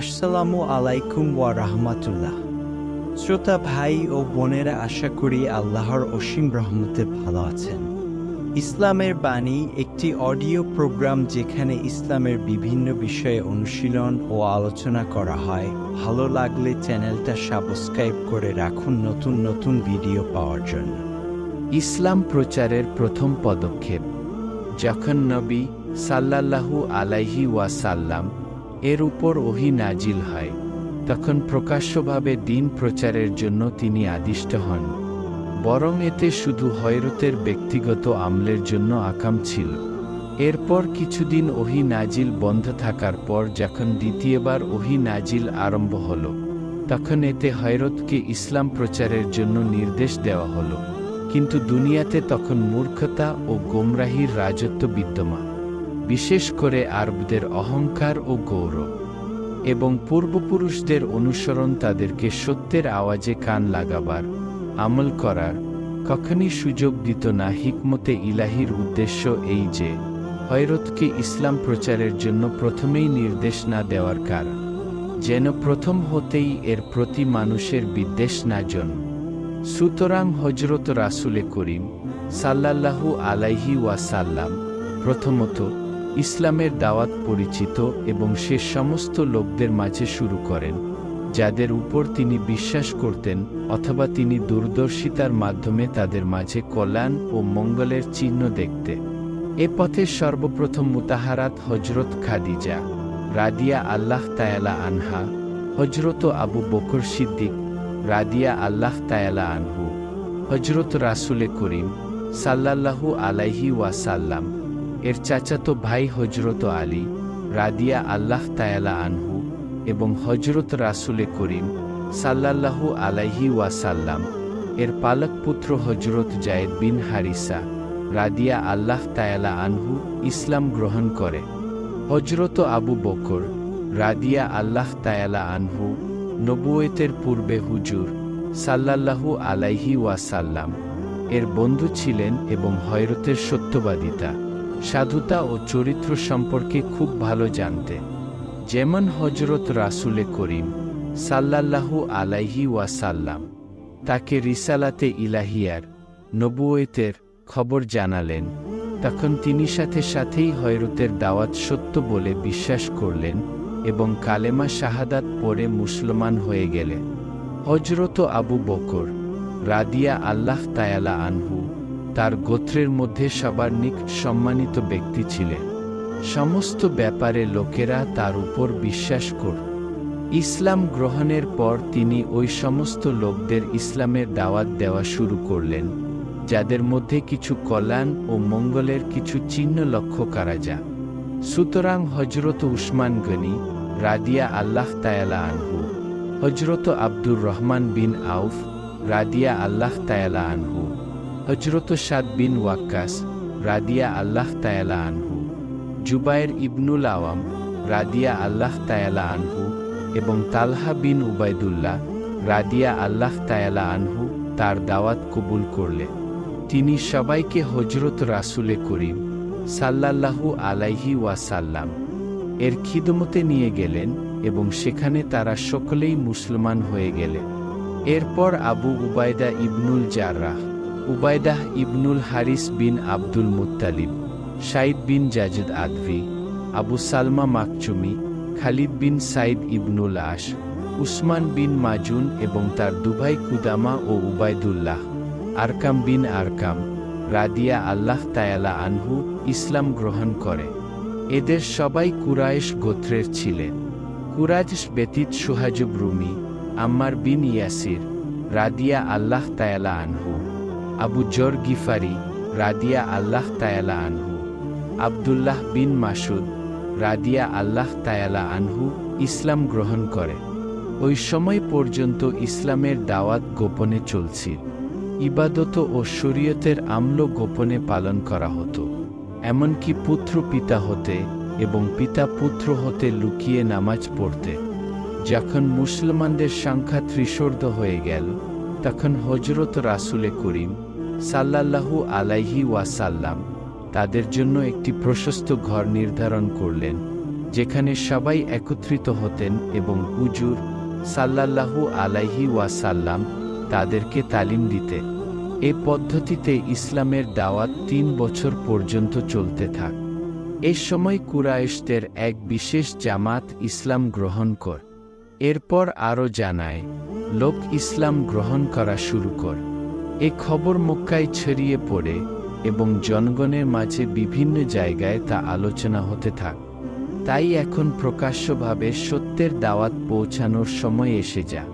আসসালামু আলাইকুম ওয়া রাহমাতুল্লাহ। শ্রোতা ভাই ও বোনেরা, আশা করি আল্লাহর অসীম রহমতে ভালো আছেন। ইসলামের বাণী একটি অডিও প্রোগ্রাম যেখানে ইসলামের বিভিন্ন বিষয়ে অনুশীলন ও আলোচনা করা হয়। ভালো লাগলে চ্যানেলটা সাবস্ক্রাইব করে রাখুন নতুন নতুন ভিডিও পাওয়ার জন্য। ইসলাম প্রচারের প্রথম পদক্ষেপ, যখন নবী সাল্লাল্লাহু আলাইহি ওয়াসাল্লাম এর উপর ওহি নাজিল হয়। তখন প্রকাশ্যভাবে দিন প্রচারের জন্য তিনি আদিষ্ট হন। বরং এতে শুধু হয়রতের ব্যক্তিগত আমলের জন্য আকাম ছিল। এরপর কিছুদিন ওহি নাজিল বন্ধ থাকার পর যখন দ্বিতীয়বার ওহি নাজিল আরম্ভ হল, তখন এতে হয়রতকে ইসলাম প্রচারের জন্য নির্দেশ দেওয়া হলো। কিন্তু দুনিয়াতে তখন মূর্খতা ও গোমরাহির রাজত্ব বিদ্যমান। বিশেষ করে আরবদের অহংকার ও গৌরব, এবং পূর্বপুরুষদের অনুসরণ তাদেরকে সত্যের আওয়াজে কান লাগাবার, আমল করার, কখনই সুযোগ দিত না হিকমতে ইলাহির উদ্দেশ্য এই যে হয়রতকে ইসলাম প্রচারের জন্য প্রথমেই নির্দেশ না দেওয়ার কারণ, যেন প্রথম হতেই এর প্রতি মানুষের বিদ্বেষ না জন্ম সুতরাং হজরত রাসুলে করিম সাল্লাল্লাহু আলাইহি ওয়াসাল্লাম প্রথমত ইসলামের দাওয়াত পরিচিত এবং সে সমস্ত লোকদের মাঝে শুরু করেন, যাদের উপর তিনি বিশ্বাস করতেন অথবা তিনি দূরদর্শিতার মাধ্যমে তাদের মাঝে কল্যাণ ও মঙ্গলের চিহ্ন দেখতে। এ পথে সর্বপ্রথম মুতাহারাত হজরত খাদিজা রাদিয়া আল্লাহ তায়ালা আনহা হজরত আবু বকর সিদ্দিক রাদিয়া আল্লাহ তায়ালা আনহু হজরত রাসুলে করিম সাল্লাল্লাহু আলাইহি ওয়াসাল্লাম এর চাচাতো ভাই হজরত আলী রাদিয়া আল্লাহ তায়ালা আনহু এবং হজরত রাসুলে করিম সাল্লাল্লাহু আলাইহি ওয়াসাল্লাম, এর পালক পুত্র হজরত জায়েদ বিন হারিসা রাদিয়া আল্লাহ তায়ালা আনহু ইসলাম গ্রহণ করে। হজরত আবু বকর রাদিয়া আল্লাহ তায়ালা আনহু নবুয়েতের পূর্বে হুজুর সাল্লাল্লাহু আলাইহি ওয়াসাল্লাম, এর বন্ধু ছিলেন এবং হয়রতের সত্যবাদিতা। সাধুতা ও চরিত্র সম্পর্কে খুব ভালো জানতেন যেমন হজরত রাসুলে করিম সাল্লাল্লাহু আলাইহি ওয়াসাল্লাম তাকে রিসালাতে ইলাহিয়ার নবুয়েতের খবর জানালেন। তখন তিনি সাথে সাথেই হয়রতের দাওয়াত সত্য বলে বিশ্বাস করলেন এবং কালেমা শাহাদাত পরে মুসলমান হয়ে গেলেন। হজরত আবু বকর রাদিয়া আল্লাহ তায়ালা আনহু তার গোত্রের মধ্যে সবার নিকট সম্মানিত ব্যক্তি ছিলেন। সমস্ত ব্যাপারে লোকেরা তার উপর বিশ্বাস করত ইসলাম গ্রহণের পর তিনি ওই সমস্ত লোকদের ইসলামের দাওয়াত দেওয়া শুরু করলেন, যাদের মধ্যে কিছু কল্যাণ ও মঙ্গলের কিছু চিহ্ন লক্ষ্য করা যায়। সুতরাং হজরত উসমান গনি রাদিয়া আল্লাহ তায়ালা আনহু হজরত আব্দুর রহমান বিন আউফ রাদিয়া আল্লাহ তায়ালা আনহু। হজরত সাদ বিন ওয়াক্কাস রাদিয়া আল্লাহ তায়ালা আনহু জুবায়ের ইবনুল আওয়াম রাদিয়া আল্লাহ তায়ালা আনহু এবং তালহা বিন উবায়দুল্লাহ রাদিয়া আল্লাহ তায়ালা আনহু তার দাওয়াত কবুল করলে। তিনি সবাইকে হজরত রাসুলে করিম সাল্লাল্লাহু আলাইহি ওয়াসাল্লাম এর খিদমতে নিয়ে গেলেন এবং সেখানে তারা সকলেই মুসলমান হয়ে গেলেন এরপর Abu Ubaidah ibnul Jarrah Ubaidah ibnul Harith bin Abdul Muttalib Saeed bin Zaid Adawi, Abu Salama Makhzumi, Khalid bin Saeed ibnul As, Usman bin মাজুন এবং তার দুভাই কুদামা ও উবায়দুল্লাহ, আরকাম বিন আরকাম, রাদিয়া আল্লাহ তায়ালা আনহু ইসলাম গ্রহণ করে। এদের সবাই কুরাইশ গোত্রের ছিলেন। কুরাইশ ব্যতীত সুহাজুব রুমি, আম্মার বিন ইয়াসির, রাদিয়া আল্লাহ তায়ালা আনহু। আবু জর গিফারি রাদিয়া আল্লাহ তায়ালা আনহু, আবদুল্লাহ বিন মাসুদ রাদিয়া আল্লাহ তায়ালা আনহু ইসলাম গ্রহণ করে। ওই সময় পর্যন্ত ইসলামের দাওয়াত গোপনে চলছিল ইবাদত ও শরীয়তের আমল গোপনে পালন করা হতো। এমনকি পুত্র পিতা হতে এবং পিতা পুত্র হতে লুকিয়ে নামাজ পড়তে। যখন মুসলমানদের সংখ্যা ত্রিশোর্ধ হয়ে গেল তখন হজরত রাসুলে করিম সাল্লাল্লাহু আলাইহি ওয়াসাল্লাম তাদের জন্য একটি প্রশস্ত ঘর নির্ধারণ করলেন, যেখানে সবাই একত্রিত হতেন এবং হুজুর সাল্লাল্লাহু আলাইহি ওয়াসাল্লাম তাদেরকে তালিম দিতে। এ পদ্ধতিতে ইসলামের দাওয়াত তিন বছর পর্যন্ত চলতে থাক। এ সময় কুরাইশদের এক বিশেষ জামাত ইসলাম গ্রহণ কর। এরপর আরও জানায়, লোক ইসলাম গ্রহণ করা শুরু কর। এ খবর মক্কায় ছড়িয়ে পড়ে এবং জনগণের মাঝে বিভিন্ন জায়গায় তা আলোচনা হতে থাক। তাই এখন প্রকাশ্যভাবে সত্যের দাওয়াত পৌঁছানোর সময় এসে যা।